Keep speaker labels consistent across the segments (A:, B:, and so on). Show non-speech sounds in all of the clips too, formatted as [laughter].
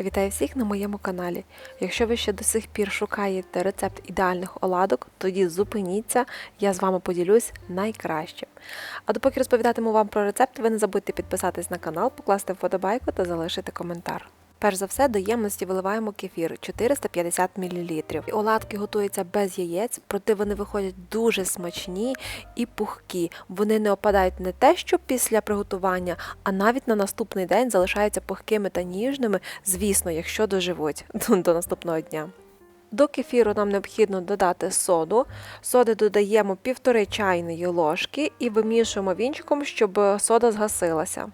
A: Вітаю всіх на моєму каналі. Якщо ви ще до сих пір шукаєте рецепт ідеальних оладок, тоді зупиніться, я з вами поділюсь найкращим. А допоки розповідатиму вам про рецепт, ви не забудьте підписатись на канал, покласти вподобайку та залишити коментар. Перш за все, до ємності виливаємо кефір 450 мл. Оладки готуються без яєць, проте вони виходять дуже смачні і пухкі. Вони не опадають не те, що після приготування, а навіть на наступний день залишаються пухкими та ніжними, звісно, якщо доживуть [laughs] до наступного дня. До кефіру нам необхідно додати соду. Соди додаємо півтори чайної ложки і вимішуємо вінчиком, щоб сода згасилася.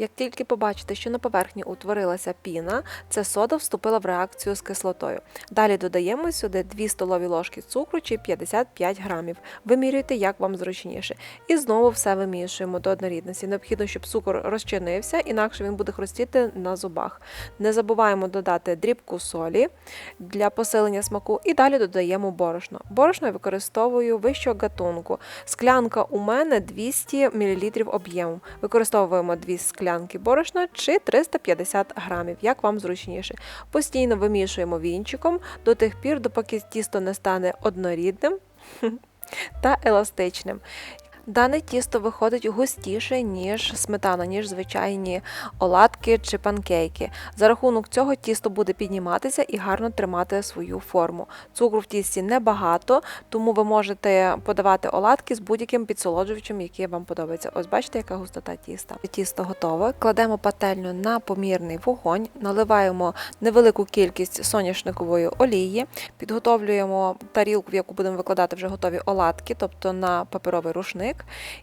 A: Як тільки побачите, що на поверхні утворилася піна, це сода вступила в реакцію з кислотою. Далі додаємо сюди 2 столові ложки цукру чи 55 грамів. Вимірюйте, як вам зручніше. І знову все вимішуємо до однорідності. Необхідно, щоб цукор розчинився, інакше він буде хрустіти на зубах. Не забуваємо додати дрібку солі для посилення смаку, і далі додаємо борошно. Борошно я використовую вищого гатунку. Склянка у мене 200 мл об'єму. Використовуємо 2 склянки борошна чи 350 грамів, як вам зручніше. Постійно вимішуємо вінчиком до тих пір, допоки тісто не стане однорідним [laughs] та еластичним. Дане тісто виходить густіше, ніж сметана, ніж звичайні оладки чи панкейки. За рахунок цього тісто буде підніматися і гарно тримати свою форму. Цукру в тісті небагато, тому ви можете подавати оладки з будь-яким підсолоджувачем, який вам подобається. Ось бачите, яка густота тіста. Тісто готове. Кладемо пательню на помірний вогонь, наливаємо невелику кількість соняшникової олії, підготовлюємо тарілку, в яку будемо викладати вже готові оладки, тобто на паперовий рушник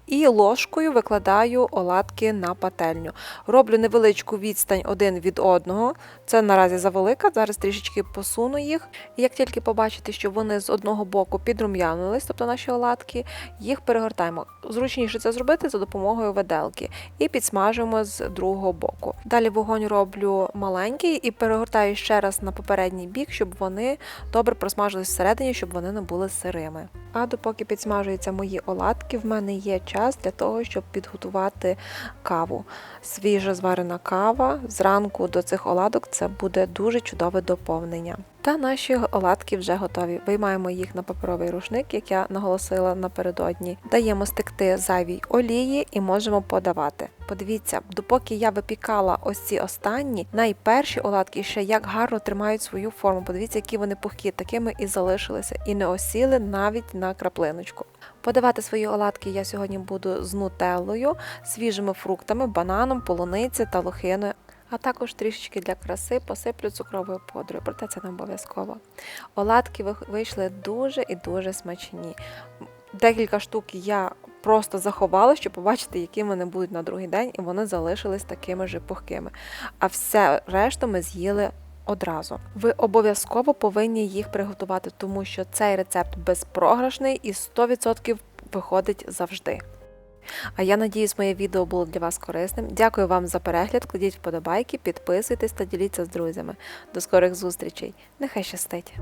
A: і ложкою викладаю оладки на пательню. Роблю невеличку відстань один від одного. Це наразі завелика, зараз трішечки посуну їх. І як тільки побачите, що вони з одного боку підрум'янились, тобто наші оладки, їх перегортаємо. Зручніше це зробити за допомогою виделки і підсмажуємо з другого боку. Далі вогонь роблю маленький і перегортаю ще раз на попередній бік, щоб вони добре просмажились всередині, щоб вони не були сирими. А допоки підсмажуються мої оладки, в мене є час для того, щоб підготувати каву. Свіжа зварена кава зранку до цих оладок це буде дуже чудове доповнення. Та наші оладки вже готові. Виймаємо їх на паперовий рушник, як я наголосила напередодні. Даємо стекти зайвій олії і можемо подавати. Подивіться, допоки я випікала ось ці останні, найперші оладки ще як гарно тримають свою форму. Подивіться, які вони пухкі, такими і залишилися, і не осіли навіть на краплиночку. Подавати свої оладки я сьогодні буду з нутеллою, свіжими фруктами, бананом, полуницею та лохиною. А також трішечки для краси посиплю цукровою подрою, проте це не обов'язково. Оладки вийшли дуже і дуже смачні. Декілька штук я просто заховала, щоб побачити, які вони будуть на другий день, і вони залишились такими ж пухкими. А все решту ми з'їли одразу. Ви обов'язково повинні їх приготувати, тому що цей рецепт безпрограшний і 100% виходить завжди. А я надіюсь, моє відео було для вас корисним. Дякую вам за перегляд, кладіть вподобайки, підписуйтесь та діліться з друзями. До скорих зустрічей. Нехай щастить!